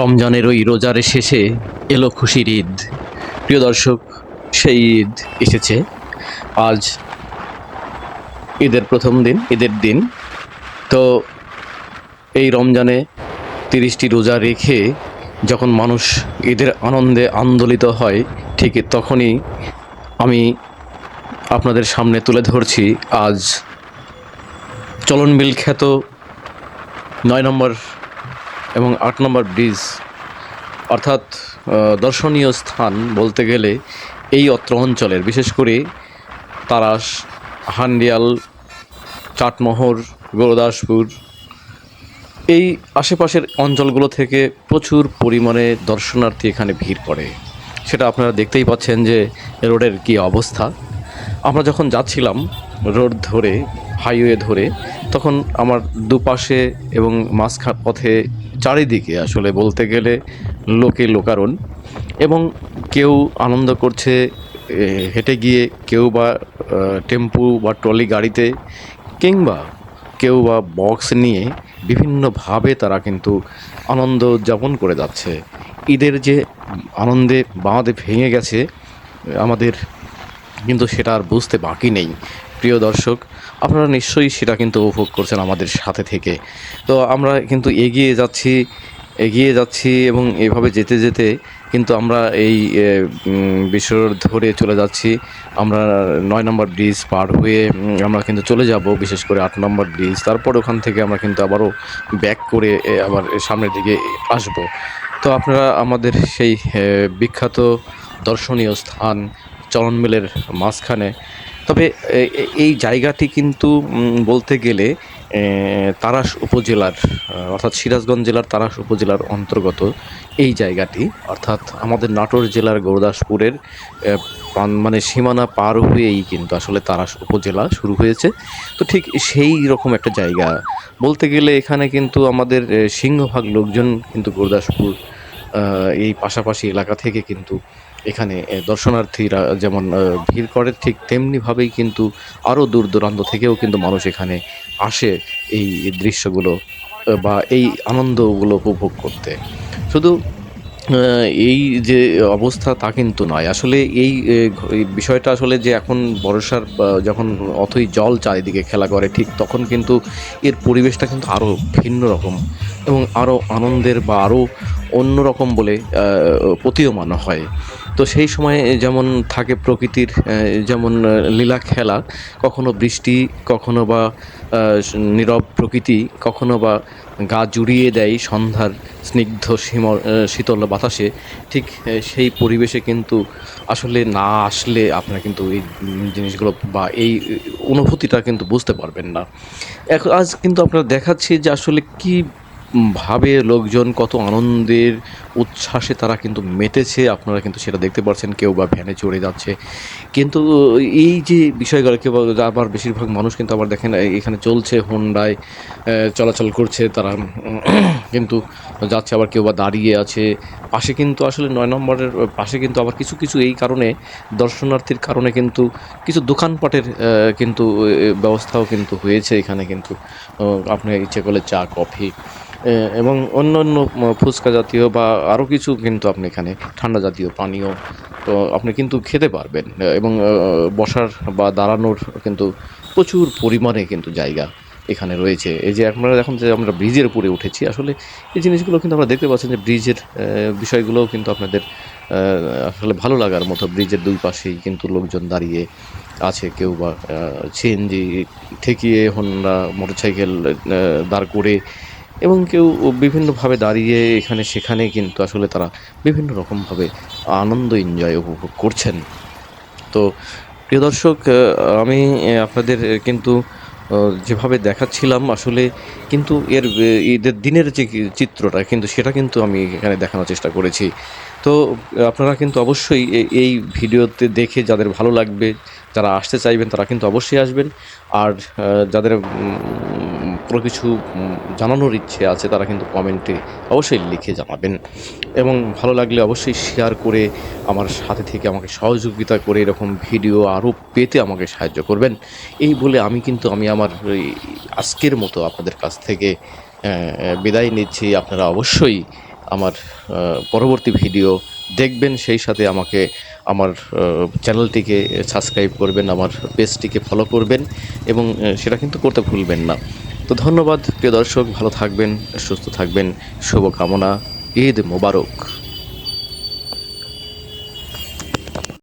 রমজানের ওই রোজার শেষে এলো খুশির ঈদ। প্রিয় দর্শক, সেই ঈদ এসেছে। আজ ঈদের প্রথম দিন, ঈদের দিন। তো এই রমজানে তিরিশটি রোজা রেখে যখন মানুষ ঈদের আনন্দে আন্দোলিত হয়, ঠিক তখনই আমি আপনাদের সামনে তুলে ধরছি আজ চলনবিল খ্যাত নয় নম্বর এবং আট নম্বর ব্রিজ, অর্থাৎ দর্শনীয় স্থান বলতে গেলে এই অত্র অঞ্চলের। বিশেষ করে তারাস, হান্ডিয়াল, চাটমোহর, গুরুদাসপুর, এই আশেপাশের অঞ্চলগুলো থেকে প্রচুর পরিমাণে দর্শনার্থী এখানে ভিড় করে। সেটা আপনারা দেখতেই পাচ্ছেন যে রোডের কী অবস্থা। আমরা যখন যাচ্ছিলাম রোড ধরে, হাইওয়ে ধরে তখন আমার দুপাশে এবং মাঝখা পথে চারিদিকে আসলে বলতে গেলে লোকে লোকারণ এবং কেউ আনন্দ করছে হেঁটে গিয়ে কেউ বা টেম্পু বা ট্রলি গাড়িতে কিংবা কেউ বা বক্স নিয়ে বিভিন্নভাবে তারা কিন্তু আনন্দ উদযাপন করে যাচ্ছে। ঈদের যে আনন্দে বাঁধ ভেঙে গেছে আমাদের কিন্তু সেটা আর বুঝতে বাকি নেই। প্রিয় দর্শক, আপনারা নিশ্চয়ই সেটা কিন্তু উপভোগ করছেন আমাদের সাথে থেকে। তো আমরা কিন্তু এগিয়ে যাচ্ছি এগিয়ে যাচ্ছি এবং এভাবে যেতে যেতে কিন্তু আমরা এই বিশ্ব ধরে চলে যাচ্ছি। আমরা নয় নম্বর ব্রিজ পার হয়ে আমরা কিন্তু চলে যাব, বিশেষ করে আট নম্বর ব্রিজ। তারপর ওখান থেকে আমরা কিন্তু আবারও ব্যাক করে আবার সামনের দিকে আসব। তো আপনারা আমাদের সেই বিখ্যাত দর্শনীয় স্থান চলনমিলের মাঝখানে। তবে এই জায়গাটি কিন্তু বলতে গেলে তারাস উপজেলার অর্থাৎ সিরাজগঞ্জ জেলার তারাস উপজেলার অন্তর্গত এই জায়গাটি। অর্থাৎ আমাদের নাটোর জেলার গৌরদাসপুরের মানে সীমানা পার হয়েই কিন্তু আসলে তারাস উপজেলা শুরু হয়েছে। তো ঠিক সেই রকম একটা জায়গা। বলতে গেলে এখানে কিন্তু আমাদের সিংহভাগ লোকজন কিন্তু গুরুদাসপুর এই পাশাপাশি এলাকা থেকে কিন্তু এখানে দর্শনার্থীরা যেমন ভিড় করে, ঠিক তেমনিভাবেই কিন্তু আরও দূর দূরান্ত থেকেও কিন্তু মানুষ এখানে আসে এই দৃশ্যগুলো বা এই আনন্দগুলো উপভোগ করতে। শুধু এই যে অবস্থা তা কিন্তু নয়। আসলে এই বিষয়টা আসলে যে এখন বর্ষার যখন অথই জল চারিদিকে খেলা করে, ঠিক তখন কিন্তু এর পরিবেশটা কিন্তু আরও ভিন্ন রকম এবং আরও আনন্দের বা আরও অন্যরকম বলে প্রতীয়মান হয়। তো সেই সময়ে যেমন থাকে প্রকৃতির যেমন লীলা খেলা, কখনো বৃষ্টি, কখনো বা নীরব প্রকৃতি, কখনো বা গা জুড়িয়ে দেয় সন্ধ্যার স্নিগ্ধ সীম শীতল বাতাসে, ঠিক সেই পরিবেশে কিন্তু আসলে না আসলে আপনারা কিন্তু এই জিনিসগুলো বা এই অনুভূতিটা কিন্তু বুঝতে পারবেন না। এখন আজ কিন্তু আপনারা দেখাচ্ছি যে আসলে কি ভাবে লোকজন কত আনন্দের উচ্ছ্বাসে তারা কিন্তু মেতেছে। আপনারা কিন্তু সেটা দেখতে পাচ্ছেন কেউ বা ভ্যানে চড়ে যাচ্ছে। কিন্তু এই যে বিষয়গুলো, কেউ আবার বেশিরভাগ মানুষ কিন্তু আবার দেখেন এখানে চলছে হোন্ডায় চলাচল করছে, তারা কিন্তু যাচ্ছে, আবার কেউ বা দাঁড়িয়ে আছে। পাশে কিন্তু আসলে নয় নম্বরের, পাশে কিন্তু আবার কিছু কিছু এই কারণে, দর্শনার্থীর কারণে কিন্তু কিছু দোকানপাটের কিন্তু ব্যবস্থাও কিন্তু হয়েছে এখানে কিন্তু। আপনি ইচ্ছে করলে চা, কফি এবং অন্য অন্য ফুচকা জাতীয় বা আরও কিছু কিন্তু আপনি এখানে ঠান্ডা জাতীয় পানীয়, তো আপনি কিন্তু খেতে পারবেন। এবং বসার বা দাঁড়ানোর কিন্তু প্রচুর পরিমাণে কিন্তু জায়গা এখানে রয়েছে। এই যে আপনারা এখন যে আমরা ব্রিজের উপরে উঠেছি, আসলে এই জিনিসগুলো কিন্তু আমরা দেখতে পাচ্ছেন যে ব্রিজের বিষয়গুলোও কিন্তু আপনাদের আসলে ভালো লাগার মতো ব্রিজের দুই পাশেই কিন্তু লোকজন দাঁড়িয়ে আছে, কেউ বা সিএনজি ঠেকিয়ে হোন্ডা, মোটরসাইকেল দাঁড় করে এবং কেউ বিভিন্নভাবে দাঁড়িয়ে এখানে সেখানে কিন্তু আসলে তারা বিভিন্ন রকমভাবে আনন্দ এনজয় উপভোগ করছেন। তো প্রিয় দর্শক আমি আপনাদের কিন্তু যেভাবে দেখাচ্ছিলাম, আসলে কিন্তু এর ঈদের দিনের যে চিত্রটা কিন্তু সেটা কিন্তু আমি এখানে দেখানোর চেষ্টা করেছি। তো, আপনারা কিন্তু অবশ্যই এই ভিডিওতে দেখে যাদের ভালো লাগবে, যারা আসতে চাইবেন, তারা কিন্তু অবশ্যই আসবেন। আর যাদের কোনো কিছু জানানোর ইচ্ছে আছে, তারা কিন্তু কমেন্টে অবশ্যই লিখে জানাবেন। এবং ভালো লাগলে অবশ্যই শেয়ার করে আমার সাথে থেকে আমাকে সহযোগিতা করে এরকম ভিডিও আরও পেতে আমাকে সাহায্য করবেন। এই বলে আমি কিন্তু, আমি আমার আজকের মতো আপনাদের কাছ থেকে বিদায় নিচ্ছি। আপনারা অবশ্যই আমার পরবর্তী ভিডিও দেখবেন। সেই সাথে আমাকে আমার চ্যানেলটিকে সাবস্ক্রাইব করবেন, আমার পেজটিকে ফলো করবেন। এবং সেটা কিন্তু করতে ভুলবেন না। তো ধন্যবাদ প্রিয় দর্শক ভালো থাকবেন সুস্থ থাকবেন শুভকামনা ঈদ মোবারক।